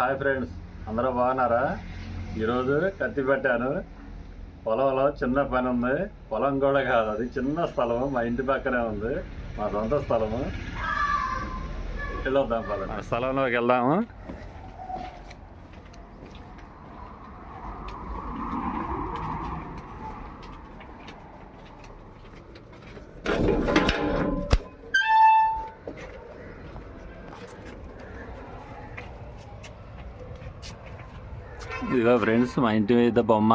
Hi friends అందరూ బాగున్నారా? ఈరోజు కత్తి పెట్టాను. పొలంలో చిన్న పని ఉంది. పొలం కూడా కాదు అది చిన్న స్థలము. మా ఇంటి పక్కనే ఉంది. మా సొంత స్థలము. వెళ్ళొద్దాం పద స్థలంలోకి వెళ్దాము. ఇదిగో ఫ్రెండ్స్ మా ఇంటి మీద బొమ్మ.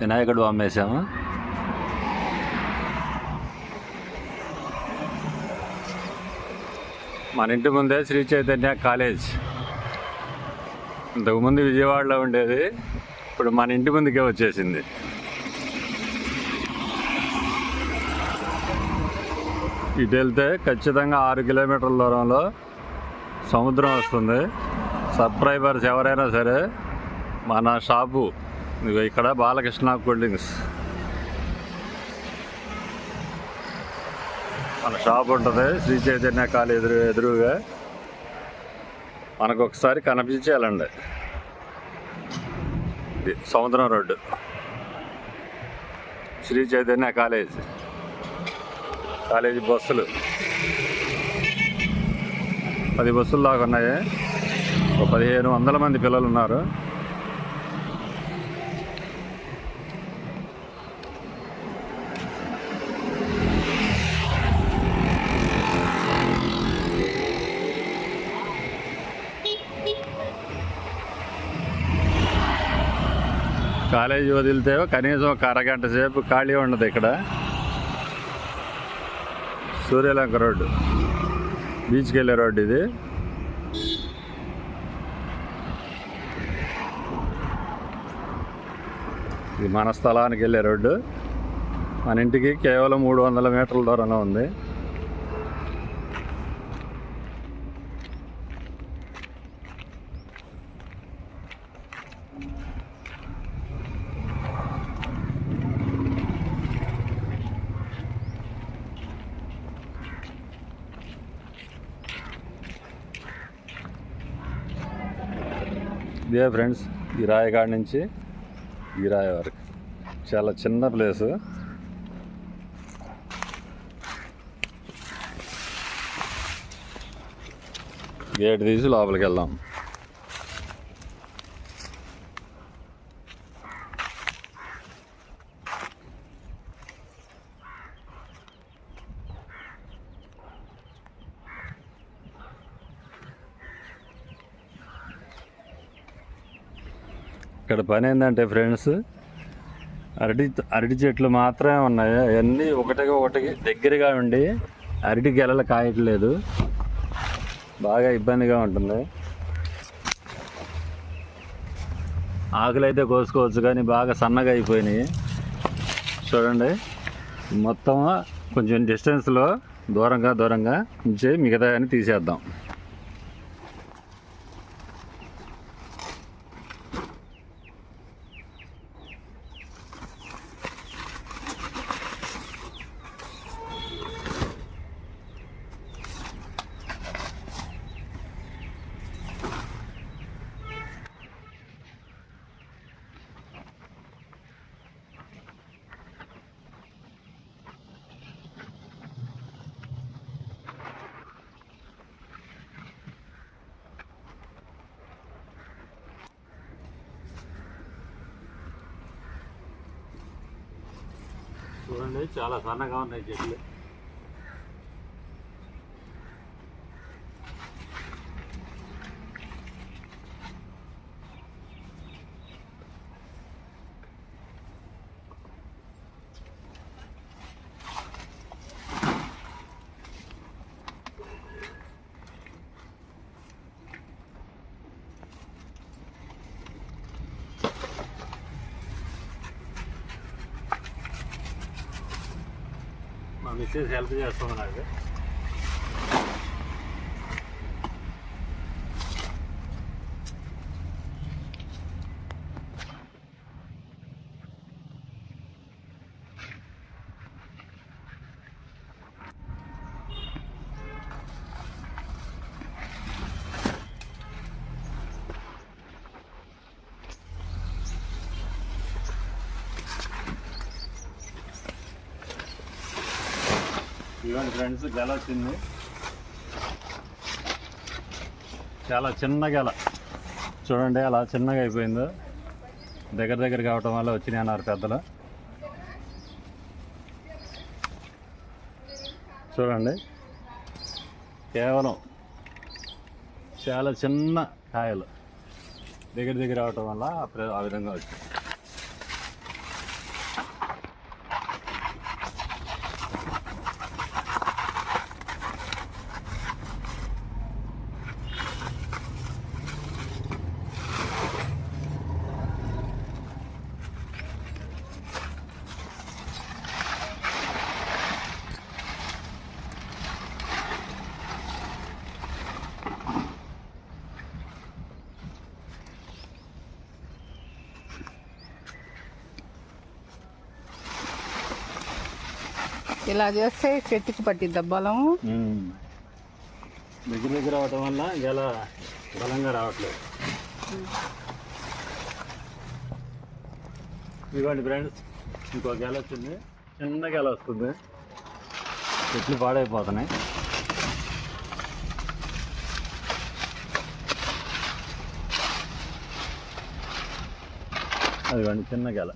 వినాయకుడు బొమ్మ వేసాము. మన ఇంటి ముందే శ్రీ చైతన్య కాలేజ్. ఇంతకుముందు విజయవాడలో ఉండేది. ఇప్పుడు మన ఇంటి ముందుకే వచ్చేసింది. ఇటు వెళ్తే ఖచ్చితంగా ఆరు కిలోమీటర్ల దూరంలో సముద్రం వస్తుంది. సబ్స్క్రైబర్స్ ఎవరైనా సరే మన షాపు. ఇక్కడ బాలకృష్ణ కూల్ డ్రింక్స్ మన షాప్ ఉంటుంది శ్రీ చైతన్య కాలు ఎదురు ఎదురుగా. మనకు ఒకసారి కనిపించేయాలండి. ఇది సముద్రం road. Shri Chaitanya college. College బస్సులు. పది బస్సులు దాకా ఉన్నాయి. ఒక పదిహేను వందల మంది పిల్లలు ఉన్నారు. కాలేజీ వదిలితే కనీసం ఒక అరగంట సేపు ఖాళీ ఉండదు ఇక్కడ. సూర్యలంక రోడ్డు. బీచ్కి వెళ్ళే రోడ్డు ఇది. ఇది మన స్థలానికి వెళ్ళే రోడ్డు. మన ఇంటికి కేవలం మూడు వందల మీటర్ల దూరంలో ఉంది. ఇదే ఫ్రెండ్స్ ఈ రాయగాడి నుంచి ఈ రాయ వరకు. చాలా చిన్న ప్లేసు. గేట్ తీసి లోపలికి వెళ్దాం. ఇక్కడ పని ఏంటంటే ఫ్రెండ్స్ అరటి అరటి చెట్లు మాత్రమే ఉన్నాయి. అవన్నీ ఒకటికి ఒకటికి దగ్గరగా ఉండి అరటి గెలలు కాయట్లేదు. బాగా ఇబ్బందిగా ఉంటుంది. ఆకులు అయితే కోసుకోవచ్చు కానీ బాగా సన్నగా అయిపోయినాయి. చూడండి మొత్తం కొంచెం డిస్టెన్స్లో దూరంగా దూరంగా ఉంచి మిగతా అని తీసేద్దాం. చూడండి చాలా సన్నగా ఉన్నాయి చెట్లు. మిస్సెస్ హెల్ప్ చేస్తుంది నాకు ఇవ్వండి ఫ్రెండ్స్ గెల వచ్చింది. చాలా చిన్న గెల. చూడండి అలా చిన్నగా అయిపోయిందో. దగ్గర దగ్గర కావటం వల్ల వచ్చినాయి అన్నారు పెద్దలు. చూడండి కేవలం చాలా చిన్న కాయలు దగ్గర దగ్గర అవటం వల్ల ఆ విధంగా వచ్చింది. ఇలా చేస్తే చెట్టుకి పట్టిద్ద బలం దగ్గర దగ్గర అవటం వల్ల గెల బలంగా రావట్లేదు. ఇవ్వండి ఫ్రెండ్స్ ఇంకో గెల వచ్చింది చిన్న గెల వస్తుంది. చెట్లు పాడైపోతున్నాయి. అదిగోండి చిన్న గెల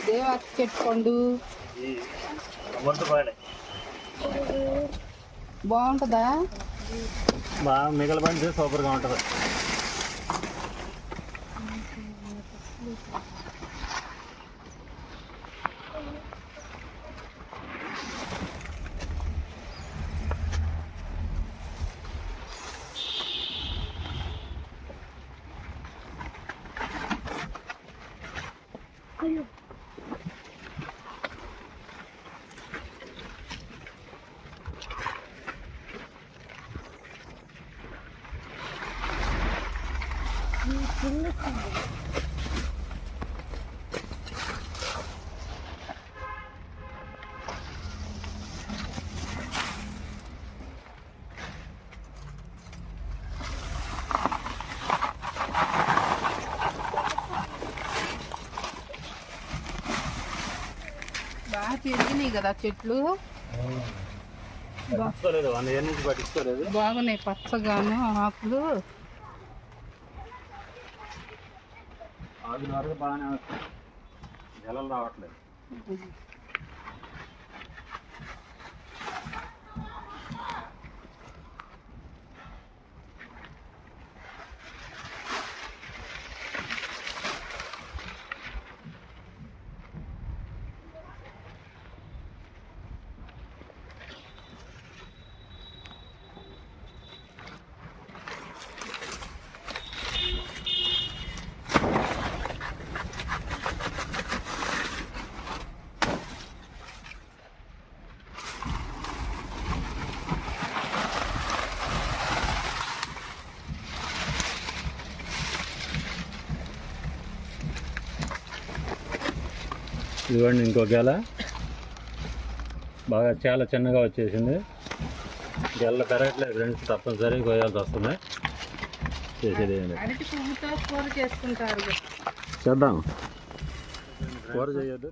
ఇదే అరటి చెట్టు పండు బాగుంటుందా? బాగా మిగల సూపర్గా ఉంటుంది. బాగా పెరిగినాయి కదా చెట్లు. బాగున్నాయి పచ్చగాను ఆకులు. ఆగిన వరకు బాగానే వస్తాయి గెలలు రావట్లేదు. ఇదిగోండి ఇంకో గెల. బాగా చాలా చిన్నగా వచ్చేసింది. గెల్ల పెరగట్లేదు ఫ్రెండ్స్ తప్పనిసరిగా కోయాల్సి వస్తుంది. చేసేది చేద్దాం. కూర చేయొద్దు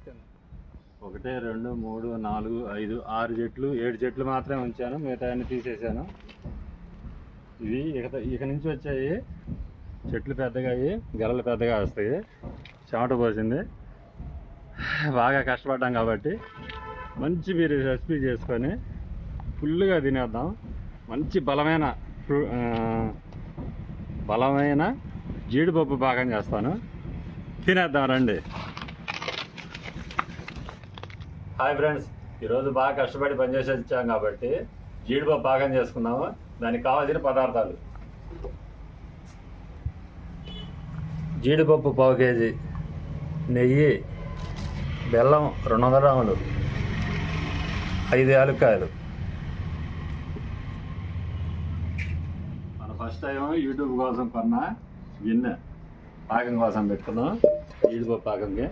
ఒకటి రెండు మూడు నాలుగు ఐదు ఆరు చెట్లు ఏడు చెట్లు మాత్రమే ఉంచాను. మిగతా అన్ని తీసేసాను. ఇవి ఇక ఇక నుంచి వచ్చాయి. చెట్లు పెద్దగా అయ్యి గెలలు పెద్దగా వస్తాయి. చెమట పోసింది. బాగా కష్టపడ్డాం కాబట్టి మంచి మీరు రెసిపీ చేసుకొని ఫుల్గా తినేద్దాం. మంచి బలమైన ఫ్రూ- బలమైన జీడిపప్పు పాకం చేస్తాను. తినేద్దాం రండి. హాయ్ ఫ్రెండ్స్ ఈరోజు బాగా కష్టపడి పనిచేసి వచ్చాం కాబట్టి జీడిపప్పు పాకం చేసుకుందాము దానికి కావాల్సిన పదార్థాలు. జీడిపప్పు పావు కేజీ నెయ్యి బెల్లం రెండు వందల గ్రాములు ఐదు యాలక్కాయలు మన ఫస్ట్ టైం యూట్యూబ్ కోసం కొన్న గిన్నె పాకం కోసం పెట్టుకున్నాం ఈడిపో పాకంకి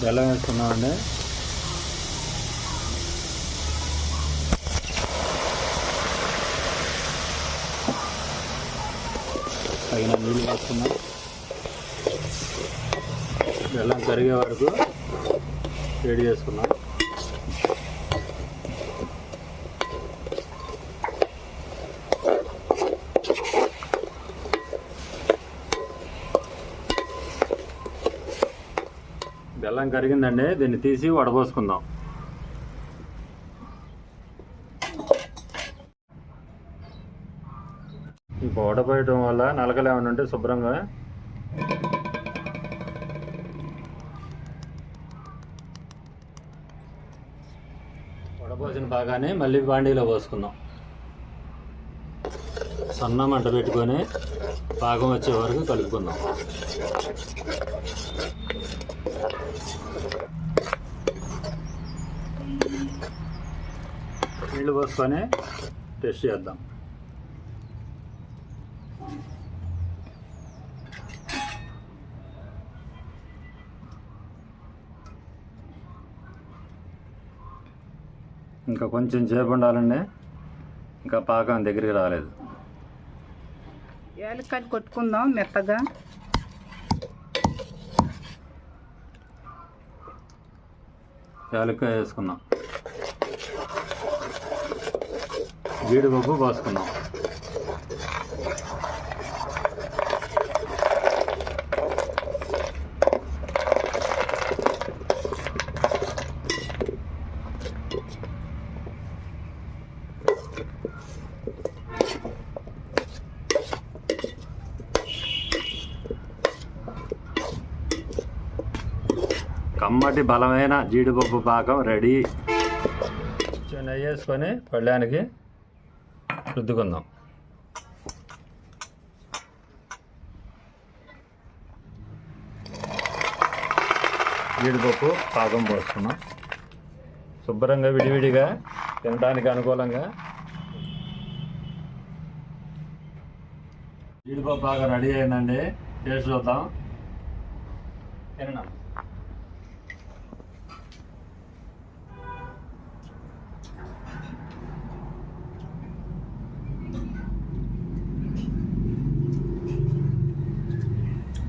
బెల్లం వేసుకున్నామండి తగిన నీళ్ళు వేసుకున్నాం బెల్లం కరిగే వరకు వేడి చేసుకున్నాం బెల్లం కరిగిందండి దీన్ని తీసి వడబోసుకుందాం. ఈ వడపోయటం వల్ల నలకలు ఏమైనా ఉంటే శుభ్రంగా. వడపోసిన బాగానే మళ్ళీ బాండీలో పోసుకుందాం. సన్న మంట పెట్టుకొని పాకం వచ్చే వరకు కలుపుకుందాం. నీళ్ళు పోసుకొని టెస్ట్ చేద్దాం. ఇంకా కొంచెం సేపు ఉండాలండి ఇంకా పాకం దగ్గరికి రాలేదు. యాలక్కాయలు కొట్టుకుందాం మెత్తగా. యాలక్కాయ వేసుకుందాం. జీడిపప్పు పోసుకుందాం కమ్మటి బలమైన జీడిపప్పు పాకం రెడీ. కొంచెం నెయ్యి వేసుకొని పళ్ళానికి రుద్దుకుందాం. జీడిపప్పు పాకం పోసుకున్నాం. శుభ్రంగా విడివిడిగా తినడానికి అనుకూలంగా జీడిపప్పు పాకం రెడీ అయిందండి. టేస్ట్ చూద్దాం. తిన్నాం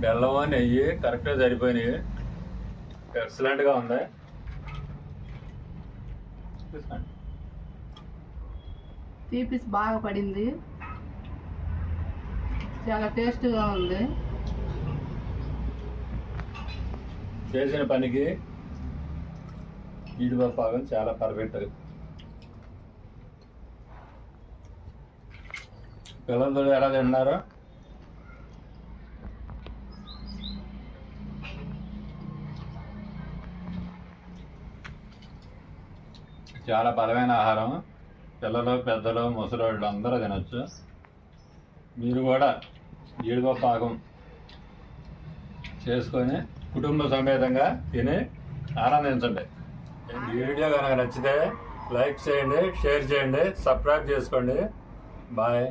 బెల్లం నెయ్యి కరెక్ట్గా సరిపోయినాయి. ఎక్సలెంట్గా ఉంది. తీపిసి బాగా పడింది. చాలా టేస్ట్గా ఉంది. చేసిన పనికి జీడిపప్పు పాకం చాలా పర్ఫెక్ట్. పిల్లలతో ఎలా తిన్నారు చాలా బలమైన ఆహారం. పిల్లలు పెద్దలు ముసలోళ్ళు అందరూ తినొచ్చు. మీరు కూడా జీడిపప్పు పాకం చేసుకొని కుటుంబ సమేతంగా తిని ఆనందించండి. వీడియో కనుక నచ్చితే లైక్ చేయండి షేర్ చేయండి సబ్స్క్రైబ్ చేసుకోండి. బాయ్.